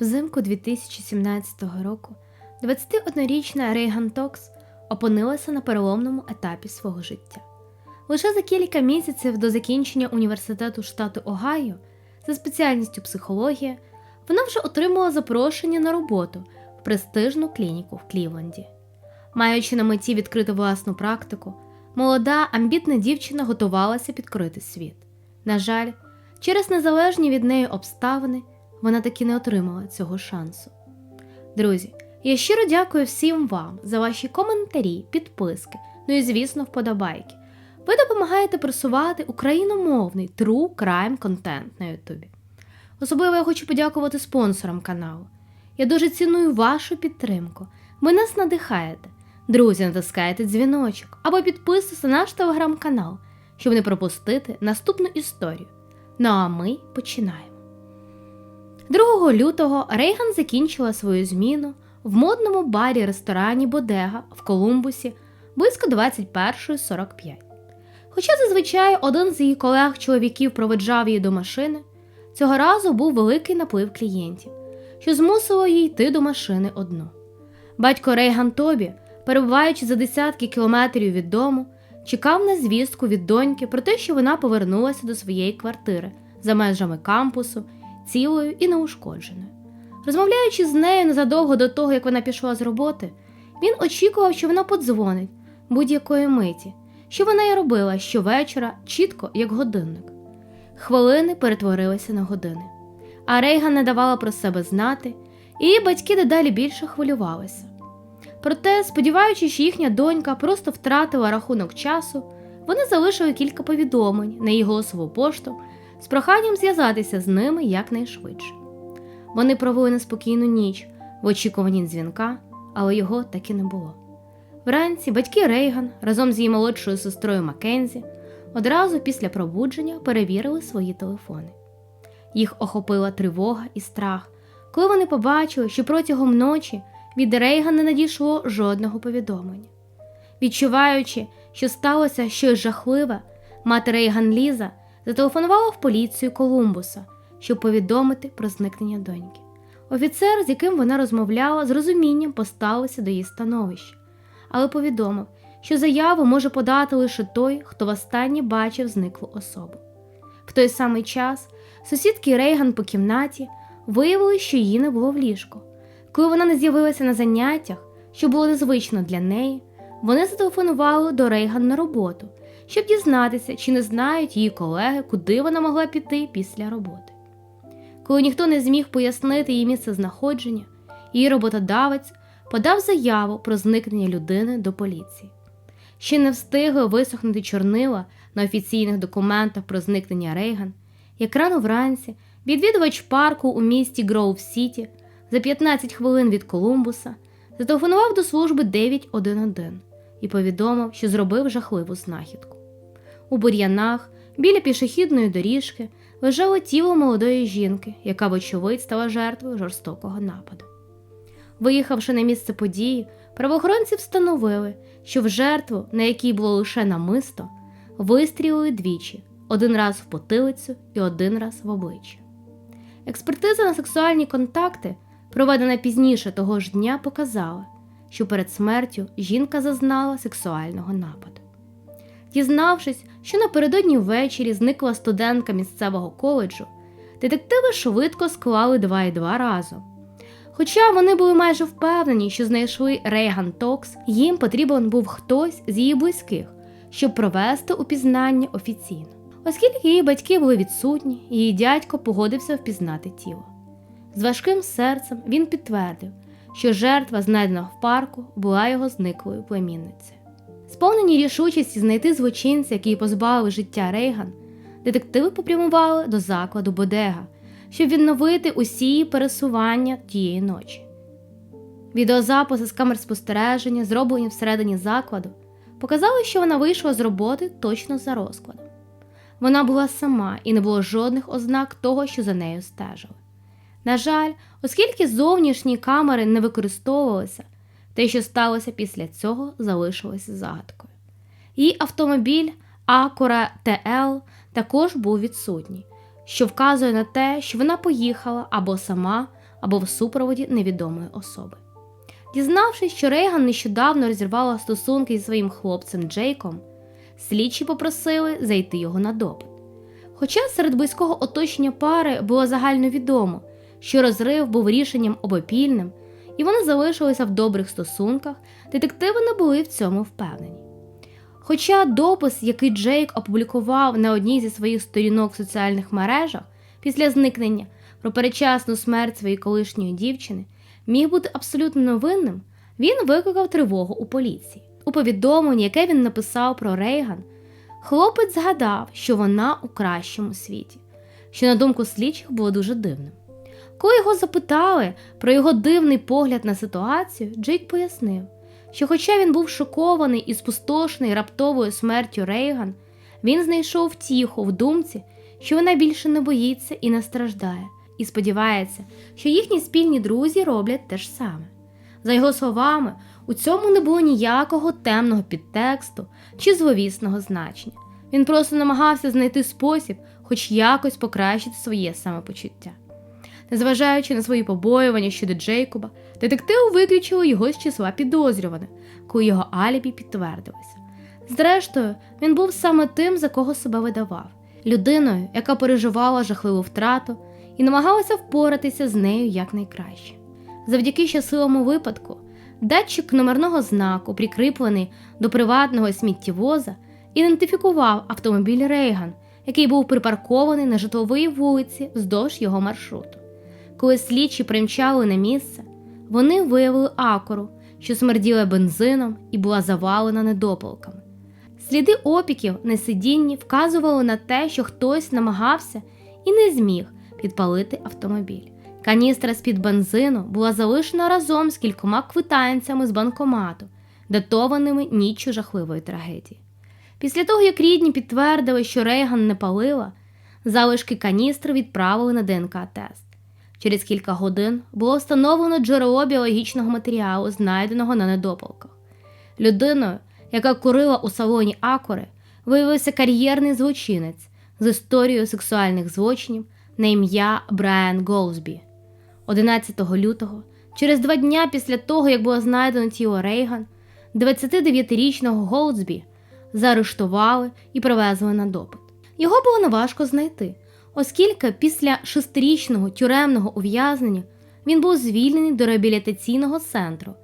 Взимку 2017 року 21-річна Рейган Токс опинилася на переломному етапі свого життя. Лише за кілька місяців до закінчення університету штату Огайо за спеціальністю психологія вона вже отримала запрошення на роботу в престижну клініку в Клівленді. Маючи на меті відкрити власну практику, молода амбітна дівчина готувалася підкорити світ. На жаль, через незалежні від неї обставини вона таки не отримала цього шансу. Друзі, я щиро дякую всім вам за ваші коментарі, підписки, ну і, звісно, вподобайки. Ви допомагаєте просувати україномовний true crime контент на Ютубі. Особливо я хочу подякувати спонсорам каналу. Я дуже ціную вашу підтримку. Ви нас надихаєте. Друзі, натискайте дзвіночок або підписуйтесь на наш телеграм-канал, щоб не пропустити наступну історію. Ну а ми починаємо. 2 лютого Рейган закінчила свою зміну в модному барі ресторані Бодега в Колумбусі близько 21.45. Хоча зазвичай один з її колег-чоловіків проведжав її до машини, цього разу був великий наплив клієнтів, що змусило її йти до машини одну. Батько Рейган Тобі, перебуваючи за десятки кілометрів від дому, чекав на звістку від доньки про те, що вона повернулася до своєї квартири за межами кампусу, цілою і неушкодженою. Розмовляючи з нею незадовго до того, як вона пішла з роботи, він очікував, що вона подзвонить будь-якої миті, що вона й робила щовечора, чітко, як годинник. Хвилини перетворилися на години, а Рейган не давала про себе знати, і її батьки дедалі більше хвилювалися. Проте, сподіваючись, що їхня донька просто втратила рахунок часу, вони залишили кілька повідомлень на її голосову пошту з проханням зв'язатися з ними якнайшвидше. Вони провели неспокійну ніч в очікуванні дзвінка, але його так і не було. Вранці батьки Рейган разом з її молодшою сестрою Маккензі одразу після пробудження перевірили свої телефони. Їх охопила тривога і страх, коли вони побачили, що протягом ночі від Рейган не надійшло жодного повідомлення. Відчуваючи, що сталося щось жахливе, мати Рейган Ліза зателефонувала в поліцію Колумбуса, щоб повідомити про зникнення доньки. Офіцер, з яким вона розмовляла, з розумінням поставився до її становища, але повідомив, що заяву може подати лише той, хто востаннє бачив зниклу особу. В той самий час сусідки Рейган по кімнаті виявили, що її не було в ліжку. Коли вона не з'явилася на заняттях, що було незвично для неї, вони зателефонували до Рейган на роботу, щоб дізнатися, чи не знають її колеги, куди вона могла піти після роботи. Коли ніхто не зміг пояснити її місце знаходження, її роботодавець подав заяву про зникнення людини до поліції. Ще не встигли висохнути чорнила на офіційних документах про зникнення Рейган, як рано вранці відвідувач парку у місті Гроув Сіті за 15 хвилин від Колумбуса зателефонував до служби 911 і повідомив, що зробив жахливу знахідку. У бур'янах біля пішохідної доріжки лежало тіло молодої жінки, яка, вочевидь, стала жертвою жорстокого нападу. Виїхавши на місце події, правоохоронці встановили, що в жертву, на якій було лише намисто, вистрілили двічі один раз в потилицю і один раз в обличчя. Експертиза на сексуальні контакти, проведена пізніше того ж дня, показала, що перед смертю жінка зазнала сексуального нападу. Дізнавшись, що напередодні ввечері зникла студентка місцевого коледжу, детективи швидко склали два і два разом. Хоча вони були майже впевнені, що знайшли Рейган Токс, їм потрібен був хтось з її близьких, щоб провести упізнання офіційно. Оскільки її батьки були відсутні, її дядько погодився впізнати тіло. З важким серцем він підтвердив, що жертва, знайдена в парку, була його зниклою племінницею. Сповнені рішучості знайти злочинця, який позбавив життя Рейган, детективи попрямували до закладу Бодега, щоб відновити усі пересування тієї ночі. Відеозаписи з камер спостереження, зроблені всередині закладу, показали, що вона вийшла з роботи точно за розкладом. Вона була сама і не було жодних ознак того, що за нею стежили. На жаль, оскільки зовнішні камери не використовувалися, те, що сталося після цього, залишилося загадкою. Її автомобіль Acura TL також був відсутній, що вказує на те, що вона поїхала або сама, або в супроводі невідомої особи. Дізнавшись, що Рейган нещодавно розірвала стосунки зі своїм хлопцем Джейком, слідчі попросили зайти його на допит. Хоча серед близького оточення пари було загальновідомо, що розрив був рішенням обопільним, і вони залишилися в добрих стосунках, детективи не були в цьому впевнені. Хоча допис, який Джейк опублікував на одній зі своїх сторінок в соціальних мережах після зникнення про перечасну смерть своєї колишньої дівчини, міг бути абсолютно новинним, він викликав тривогу у поліції. У повідомленні, яке він написав про Рейган, хлопець згадав, що вона у кращому світі, що, на думку слідчих, було дуже дивним. Коли його запитали про його дивний погляд на ситуацію, Джейк пояснив, що, хоча він був шокований і спустошений раптовою смертю Рейган, він знайшов втіху в думці, що вона більше не боїться і не страждає, і сподівається, що їхні спільні друзі роблять те ж саме. За його словами, у цьому не було ніякого темного підтексту чи зловісного значення. Він просто намагався знайти спосіб, хоч якось покращити своє самопочуття. Незважаючи на свої побоювання щодо Джейкоба, детектив виключили його з числа підозрюваних, коли його алібі підтвердилося. Зрештою, він був саме тим, за кого себе видавав, людиною, яка переживала жахливу втрату і намагалася впоратися з нею якнайкраще. Завдяки щасливому випадку, датчик номерного знаку, прикріплений до приватного сміттєвоза, ідентифікував автомобіль Рейган, який був припаркований на житловій вулиці вздовж його маршруту. Коли слідчі примчали на місце, вони виявили акору, що смерділа бензином і була завалена недопалками. Сліди опіків на сидінні вказували на те, що хтось намагався і не зміг підпалити автомобіль. Каністра з-під бензину була залишена разом з кількома квитанцями з банкомату, датованими ніччю жахливої трагедії. Після того, як рідні підтвердили, що Рейган не палила, залишки каністри відправили на ДНК-тест. Через кілька годин було встановлено джерело біологічного матеріалу, знайденого на недопалках. Людиною, яка курила у салоні Акори, виявився кар'єрний злочинець з історією сексуальних злочинів на ім'я Брайан Голсбі. 11 лютого, через два дня після того, як було знайдено тіло Рейган, 29-річного Голдсбі заарештували і привезли на допит. Його було неважко знайти, оскільки після шестирічного тюремного ув'язнення він був звільнений до реабілітаційного центру,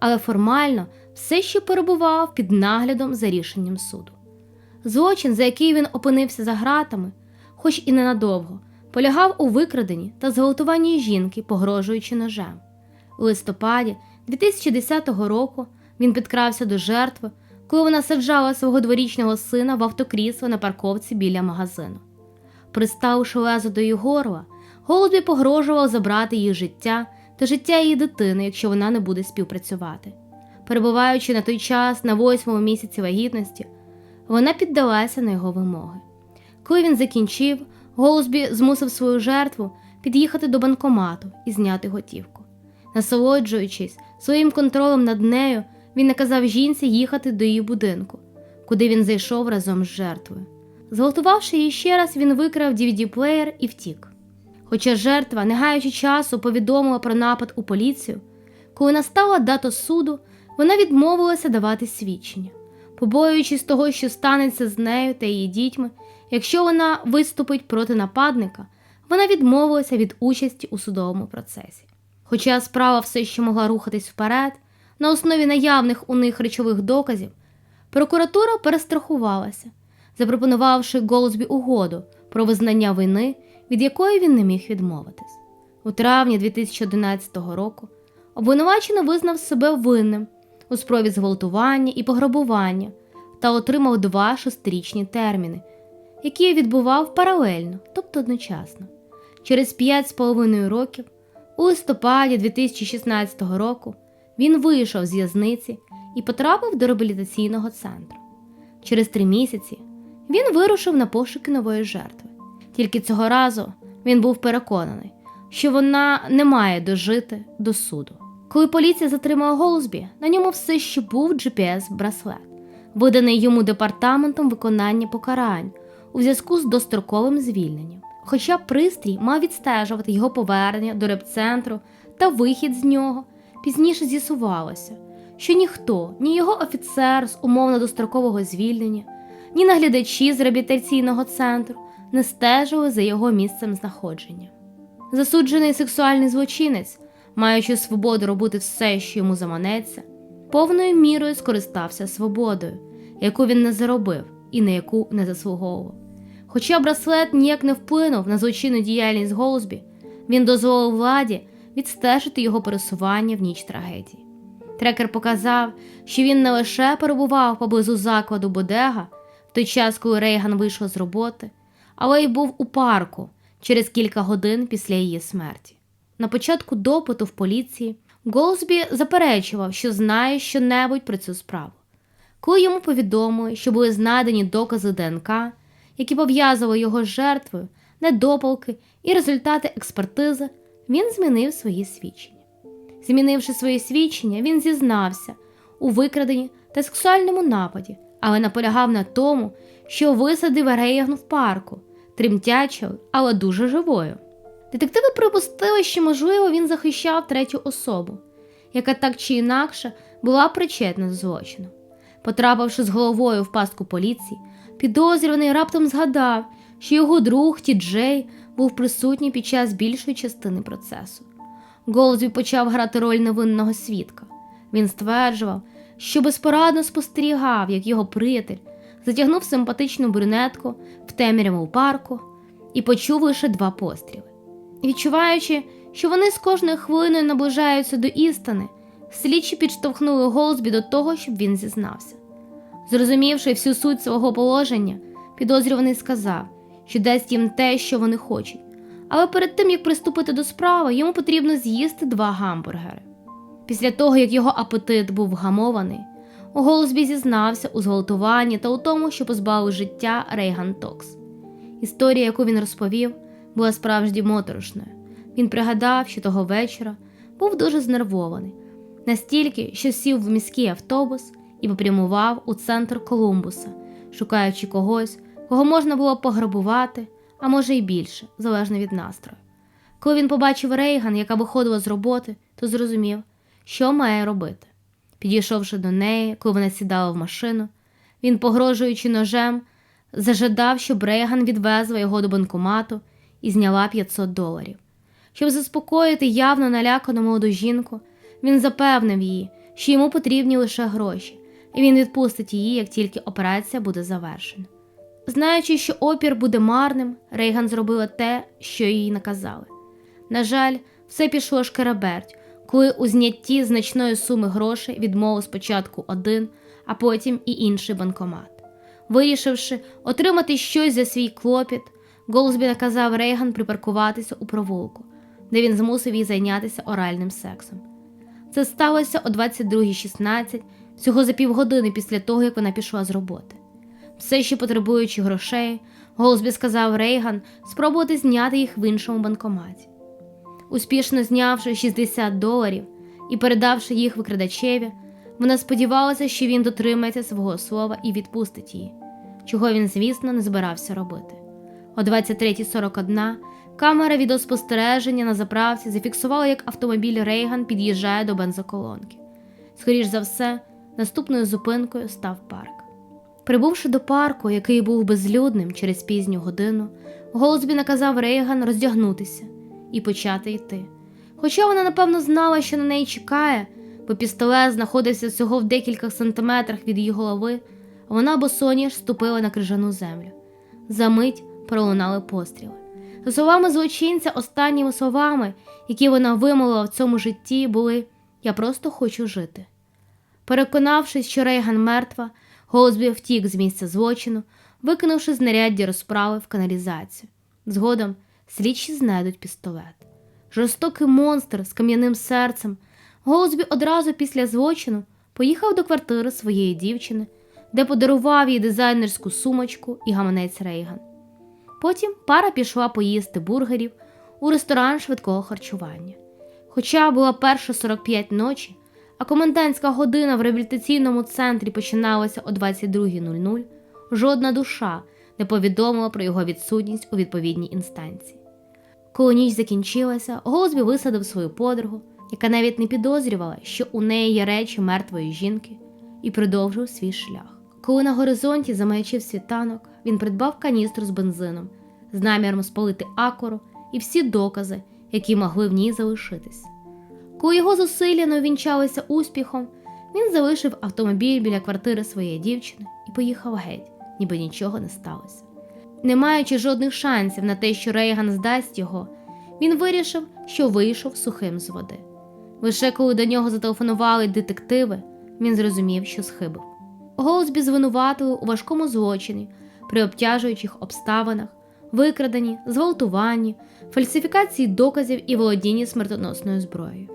але формально все ще перебував під наглядом за рішенням суду. Злочин, за який він опинився за ґратами, хоч і ненадовго, полягав у викраденні та зґвалтуванні жінки, погрожуючи ножем. У листопаді 2010 року він підкрався до жертви, коли вона саджала свого дворічного сина в автокрісло на парковці біля магазину. Приставивши лезо до її горла, Голубі погрожував забрати її життя та життя її дитини, якщо вона не буде співпрацювати. Перебуваючи на той час на восьмому місяці вагітності, вона піддалася на його вимоги. Коли він закінчив, Голубі змусив свою жертву під'їхати до банкомату і зняти готівку. Насолоджуючись своїм контролем над нею, він наказав жінці їхати до її будинку, куди він зайшов разом з жертвою. Зґвалтувавши її ще раз, він викрав DVD-плеєр і втік. Хоча жертва, не гаючи часу, повідомила про напад у поліцію, коли настала дата суду, вона відмовилася давати свідчення, побоюючись того, що станеться з нею та її дітьми, якщо вона виступить проти нападника, вона відмовилася від участі у судовому процесі. Хоча справа все ще могла рухатись вперед, на основі наявних у них речових доказів, прокуратура перестрахувалася, запропонувавши Голузбі угоду про визнання вини, від якої він не міг відмовитись. У травні 2011 року обвинувачений визнав себе винним у спробі зґвалтування і пограбування та отримав два шестирічні терміни, які відбував паралельно, тобто одночасно. Через 5,5 років, у листопаді 2016 року, він вийшов з в'язниці і потрапив до реабілітаційного центру. Через три місяці він вирушив на пошуки нової жертви. Тільки цього разу він був переконаний, що вона не має дожити до суду. Коли поліція затримала Голузбі, на ньому все ще був GPS-браслет, виданий йому департаментом виконання покарань у зв'язку з достроковим звільненням. хоча пристрій мав відстежувати його повернення до репцентру та вихід з нього, пізніше з'ясувалося, що ніхто, ні його офіцер з умовно дострокового звільнення, ні наглядачі з реабілітаційного центру не стежили за його місцем знаходження. Засуджений сексуальний злочинець, маючи свободу робити все, що йому заманеться, повною мірою скористався свободою, яку він не заробив і на яку не заслуговував. Хоча браслет ніяк не вплинув на злочинну діяльність Голсбі, він дозволив владі відстежити його пересування в ніч трагедії. Трекер показав, що він не лише перебував поблизу закладу Бодега той час, коли Рейган вийшов з роботи, але й був у парку через кілька годин після її смерті. На початку допиту в поліції Голсбі заперечував, що знає щонебудь про цю справу. Коли йому повідомили, що були знайдені докази ДНК, які пов'язували його з жертвою, недопалки і результати експертизи, він змінив свої свідчення. Змінивши свої свідчення, він зізнався у викраденні та сексуальному нападі, але наполягав на тому, що висадив Рейган в парку, тремтячою, але дуже живою. Детективи припустили, що, можливо, він захищав третю особу, яка так чи інакше була причетна до злочину. Потрапивши з головою в пастку поліції, підозрюваний раптом згадав, що його друг Ті Джей був присутній під час більшої частини процесу. Голдзві почав грати роль невинного свідка. Він стверджував, що безпорадно спостерігав, як його приятель затягнув симпатичну брюнетку в темряву парку і почув лише два постріли. Відчуваючи, що вони з кожною хвилиною наближаються до істини, слідчі підштовхнули Голсбі до того, щоб він зізнався. Зрозумівши всю суть свого положення, підозрюваний сказав, що дасть їм те, що вони хочуть, але перед тим як приступити до справи, йому потрібно з'їсти два гамбургери. Після того, як його апетит був вгамований, Голсбі зізнався у зґвалтуванні та у тому, що позбавив життя Рейган Токс. Історія, яку він розповів, була справді моторошною. Він пригадав, що того вечора був дуже знервований, настільки, що сів в міський автобус і попрямував у центр Колумбуса, шукаючи когось, кого можна було пограбувати, а може й більше, залежно від настрою. Коли він побачив Рейган, яка виходила з роботи, то зрозумів, що має робити. Підійшовши до неї, коли вона сідала в машину, він, погрожуючи ножем, зажадав, щоб Рейган відвезла його до банкомату і зняла 500 доларів. Щоб заспокоїти явно налякану молоду жінку, він запевнив її, що йому потрібні лише гроші, і він відпустить її, як тільки операція буде завершена. Знаючи, що опір буде марним, Рейган зробила те, що їй наказали. На жаль, все пішло шкереберть, коли у знятті значної суми грошей відмовив спочатку один, а потім і інший банкомат. Вирішивши отримати щось за свій клопіт, Голсбі наказав Рейган припаркуватися у провулку, де він змусив її зайнятися оральним сексом. Це сталося о 22.16, всього за півгодини після того, як вона пішла з роботи. Все ще потребуючи грошей, Голсбі сказав Рейган спробувати зняти їх в іншому банкоматі. Успішно знявши 60 доларів і передавши їх викрадачеві, вона сподівалася, що він дотримається свого слова і відпустить її, чого він, звісно, не збирався робити. О 23.41 камера відеоспостереження на заправці зафіксувала, як автомобіль Рейган під'їжджає до бензоколонки. Скоріш за все, наступною зупинкою став парк. Прибувши до парку, який був безлюдним через пізню годину, Голсбі наказав Рейган роздягнутися і почати йти. Хоча вона, напевно, знала, що на неї чекає, бо пістолет знаходився всього в декілька сантиметрах від її голови, вона босоніж ступила на крижану землю. Замить пролунали постріли. За словами злочинця, останніми словами, які вона вимовила в цьому житті, були Я просто хочу жити. Переконавшись, що Рейган мертва, Голсбі втік з місця злочину, викинувши знаряддя розправи в каналізацію. Згодом слідчі знайдуть пістолет. Жорстокий монстр з кам'яним серцем. Голсбі одразу після злочину поїхав до квартири своєї дівчини, де подарував їй дизайнерську сумочку і гаманець Рейган. Потім пара пішла поїсти бургерів у ресторан швидкого харчування. Хоча була перша 45 ночі, а комендантська година в реабілітаційному центрі починалася о 22.00, жодна душа не повідомила про його відсутність у відповідній інстанції. Коли ніч закінчилася, Голсбі висадив свою подругу, яка навіть не підозрювала, що у неї є речі мертвої жінки, і продовжив свій шлях. Коли на горизонті замаячив світанок, він придбав каністру з бензином з наміром спалити акору і всі докази, які могли в ній залишитись. Коли його зусилля не увінчалися успіхом, він залишив автомобіль біля квартири своєї дівчини і поїхав геть, ніби нічого не сталося. Не маючи жодних шансів на те, що Рейган здасть його, він вирішив, що вийшов сухим з води. Лише коли до нього зателефонували детективи, він зрозумів, що схибив. Голсбі звинуватили у важкому злочині при обтяжуючих обставинах, викраденні, зґвалтуванні, фальсифікації доказів і володінні смертоносною зброєю.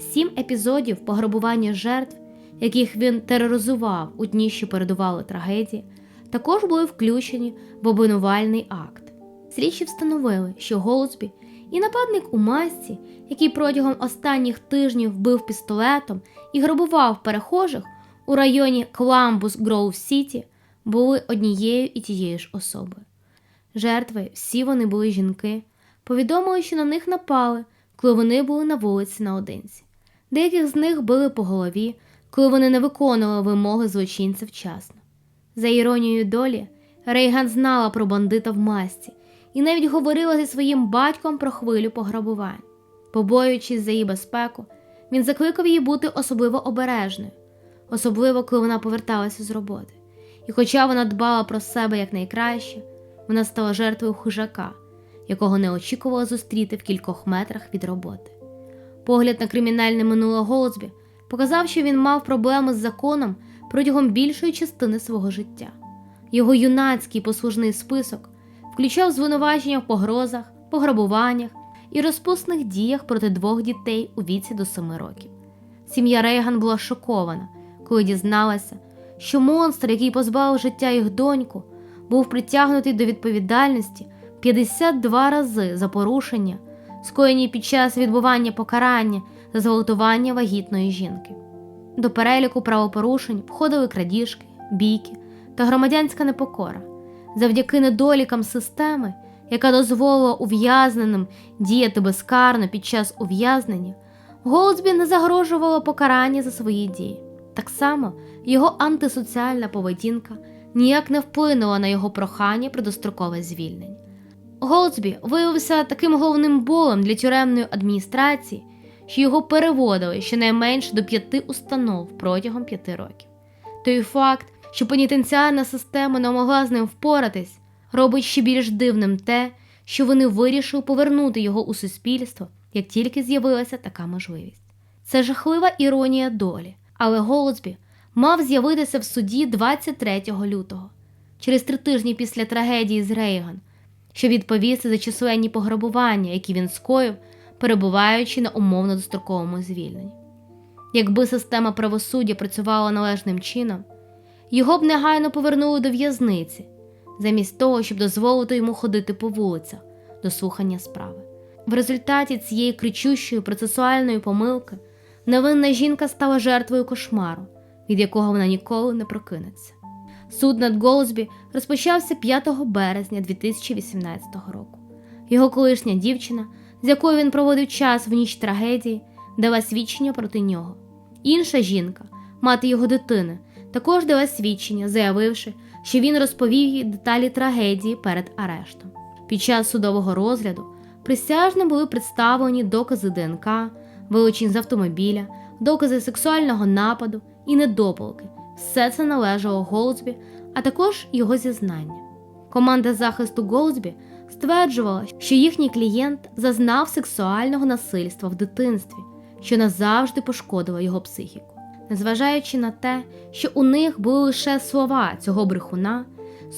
Сім епізодів пограбування жертв, яких він тероризував у дні, що передували трагедії, також були включені в обвинувальний акт. Слідчі встановили, що Голсбі і нападник у масці, який протягом останніх тижнів вбив пістолетом і грабував перехожих у районі Кламбус Гроув Сіті, були однією і тією ж особою. Жертви, всі вони були жінки, повідомили, що на них напали, коли вони були на вулиці наодинці. Деяких з них били по голові, коли вони не виконували вимоги злочинця вчасно. За іронією долі, Рейган знала про бандита в масці і навіть говорила зі своїм батьком про хвилю пограбувань. Побоюючись за її безпеку, він закликав її бути особливо обережною, особливо коли вона поверталася з роботи. І хоча вона дбала про себе якнайкраще, вона стала жертвою хижака, якого не очікувала зустріти в кількох метрах від роботи. Погляд на кримінальне минуле Голдсбі показав, що він мав проблеми з законом протягом більшої частини свого життя. Його юнацький послужний список включав звинувачення в погрозах, пограбуваннях і розпусних діях проти двох дітей у віці до семи років. Сім'я Рейган була шокована, коли дізналася, що монстр, який позбавив життя їх доньку, був притягнутий до відповідальності 52 рази за порушення, скоєні під час відбування покарання за зґвалтування вагітної жінки. До переліку правопорушень входили крадіжки, бійки та громадянська непокора. Завдяки недолікам системи, яка дозволила ув'язненим діяти безкарно під час ув'язнення, Голдсбі не загрожувало покарання за свої дії. Так само його антисоціальна поведінка ніяк не вплинула на його прохання про дострокове звільнення. Голдсбі виявився таким головним болем для тюремної адміністрації, що його переводили щонайменше до п'яти установ протягом п'яти років. Той факт, що пенітенціарна система не могла з ним впоратись, робить ще більш дивним те, що вони вирішили повернути його у суспільство, як тільки з'явилася така можливість. Це жахлива іронія долі, але Голдсбі мав з'явитися в суді 23 лютого, через три тижні після трагедії з Рейган, щоб відповісти за численні пограбування, які він скоїв, перебуваючи на умовно достроковому звільненні. Якби система правосуддя працювала належним чином, його б негайно повернули до в'язниці, замість того, щоб дозволити йому ходити по вулицях до слухання справи. В результаті цієї кричущої процесуальної помилки невинна жінка стала жертвою кошмару, від якого вона ніколи не прокинеться. Суд над Голсбі розпочався 5 березня 2018 року. Його колишня дівчина, з якою він проводив час в ніч трагедії, дала свідчення проти нього. Інша жінка, мати його дитини, також дала свідчення, заявивши, що він розповів їй деталі трагедії перед арештом. Під час судового розгляду присяжним були представлені докази ДНК, вилучень з автомобіля, докази сексуального нападу і недопалки. Все це належало Голдсбі, а також його зізнання. Команда захисту Голдсбі стверджувала, що їхній клієнт зазнав сексуального насильства в дитинстві, що назавжди пошкодило його психіку. Незважаючи на те, що у них були лише слова цього брехуна,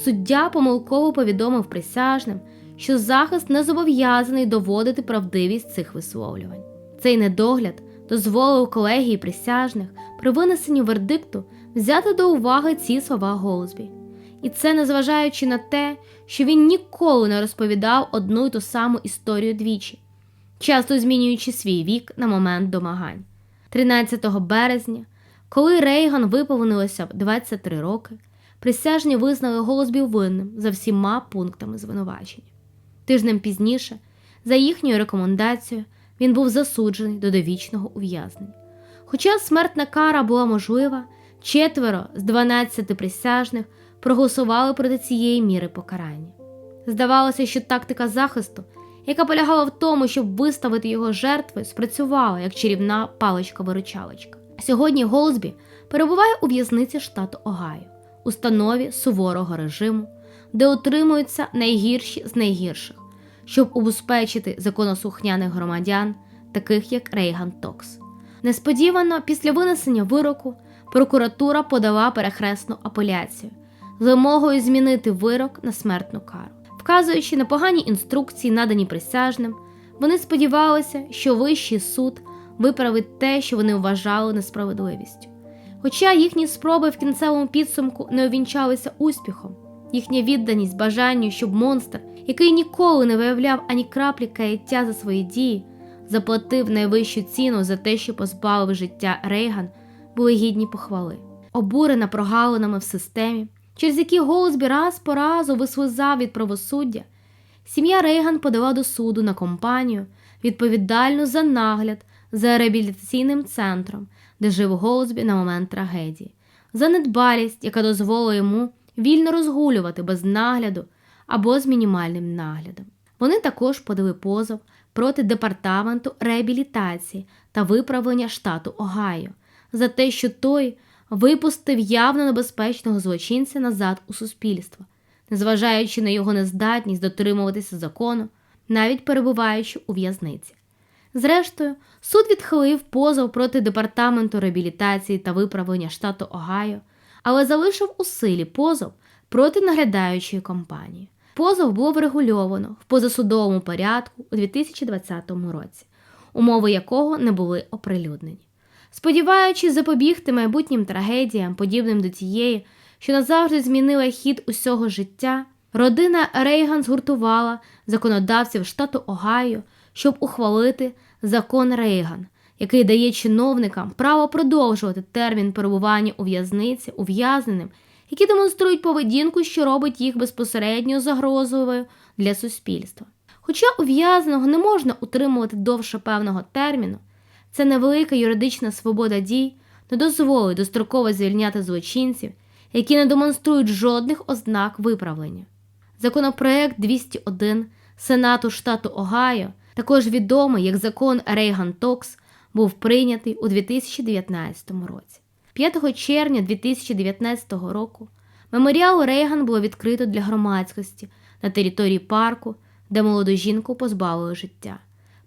суддя помилково повідомив присяжним, що захист не зобов'язаний доводити правдивість цих висловлювань. Цей недогляд дозволив колегії присяжних при винесенні вердикту взяти до уваги ці слова Голсбі. І це незважаючи на те, що він ніколи не розповідав одну й ту саму історію двічі, часто змінюючи свій вік на момент домагань. 13 березня, коли Рейган виповнилося 23 роки, присяжні визнали Голозбі винним за всіма пунктами звинувачення. Тижнем пізніше, за їхньою рекомендацією, він був засуджений до довічного ув'язнення. Хоча смертна кара була можлива, четверо з 12 присяжних проголосували проти цієї міри покарання. Здавалося, що тактика захисту, яка полягала в тому, щоб виставити його жертви, спрацювала як чарівна паличка-виручалочка. Сьогодні Голсбі перебуває у в'язниці штату Огайо, установі суворого режиму, де утримуються найгірші з найгірших, щоб убезпечити законослухняних громадян, таких як Рейган Токс. Несподівано, після винесення вироку, прокуратура подала перехресну апеляцію вимогою змінити вирок на смертну кару. Вказуючи на погані інструкції, надані присяжним, вони сподівалися, що Вищий суд виправить те, що вони вважали несправедливістю. Хоча їхні спроби в кінцевому підсумку не увінчалися успіхом, їхня відданість бажанню, щоб монстр, який ніколи не виявляв ані краплі каяття за свої дії, заплатив найвищу ціну за те, що позбавив життя Рейган, були гідні похвали. Обурена прогалинами в системі, через які Голсбі раз по разу вислизав від правосуддя, сім'я Рейган подала до суду на компанію, відповідальну за нагляд за реабілітаційним центром, де жив Голсбі на момент трагедії, за недбалість, яка дозволила йому вільно розгулювати без нагляду або з мінімальним наглядом. Вони також подали позов проти департаменту реабілітації та виправлення штату Огайо за те, що той випустив явно небезпечного злочинця назад у суспільство, незважаючи на його нездатність дотримуватися закону, навіть перебуваючи у в'язниці. Зрештою, суд відхилив позов проти департаменту реабілітації та виправлення штату Огайо, але залишив у силі позов проти наглядаючої компанії. Позов було врегульовано в позасудовому порядку у 2020 році, умови якого не були оприлюднені. Сподіваючись запобігти майбутнім трагедіям, подібним до тієї, що назавжди змінила хід усього життя, родина Рейган згуртувала законодавців штату Огайо, щоб ухвалити закон Рейган, який дає чиновникам право продовжувати термін перебування у в'язниці ув'язненим, які демонструють поведінку, що робить їх безпосередньо загрозливою для суспільства. Хоча ув'язненого не можна утримувати довше певного терміну, це невелика юридична свобода дій не дозволить достроково звільняти злочинців, які не демонструють жодних ознак виправлення. Законопроект 201 Сенату штату Огайо, також відомий як закон Рейган Токс, був прийнятий у 2019 році. 5 червня 2019 року меморіал Рейган було відкрито для громадськості на території парку, де молоду жінку позбавили життя.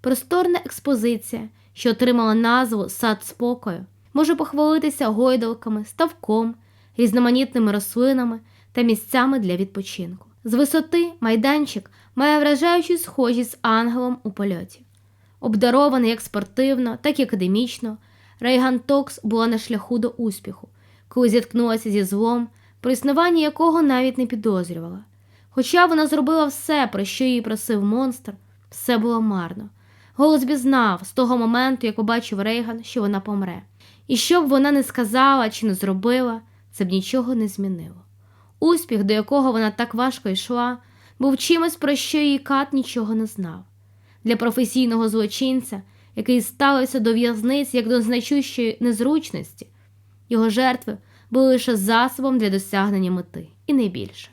Просторна експозиція, що отримала назву Сад спокою, може похвалитися гойдалками, ставком, різноманітними рослинами та місцями для відпочинку. З висоти майданчик має вражаючу схожість з ангелом у польоті. Обдарований як спортивно, так і академічно, Рейган Токс була на шляху до успіху, коли зіткнулася зі злом, про існування якого навіть не підозрювала. Хоча вона зробила все, про що її просив монстр, все було марно. Голосбі знав з того моменту, як побачив Рейган, що вона помре. І що б вона не сказала чи не зробила, це б нічого не змінило. Успіх, до якого вона так важко йшла, був чимось, про що її кат нічого не знав. Для професійного злочинця, який ставився до в'язниць як до значущої незручності, його жертви були лише засобом для досягнення мети, і не більше.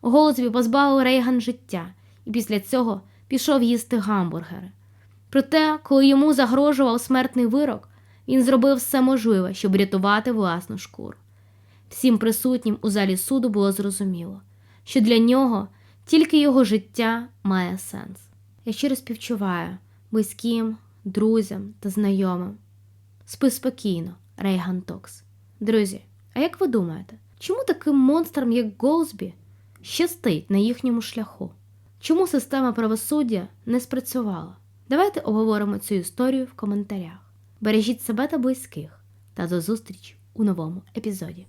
Голосбі позбавив Рейган життя і після цього пішов їсти гамбургери. Проте, коли йому загрожував смертний вирок, він зробив все можливе, щоб рятувати власну шкуру. Всім присутнім у залі суду було зрозуміло, що для нього тільки його життя має сенс. Я щиро співчуваю близьким, друзям та знайомим. Спи спокійно, Рейган Токс. Друзі, а як ви думаєте, чому таким монстрам, як Голсбі, щастить на їхньому шляху? Чому система правосуддя не спрацювала? Давайте обговоримо цю історію в коментарях. Бережіть себе та близьких та до зустрічі у новому епізоді.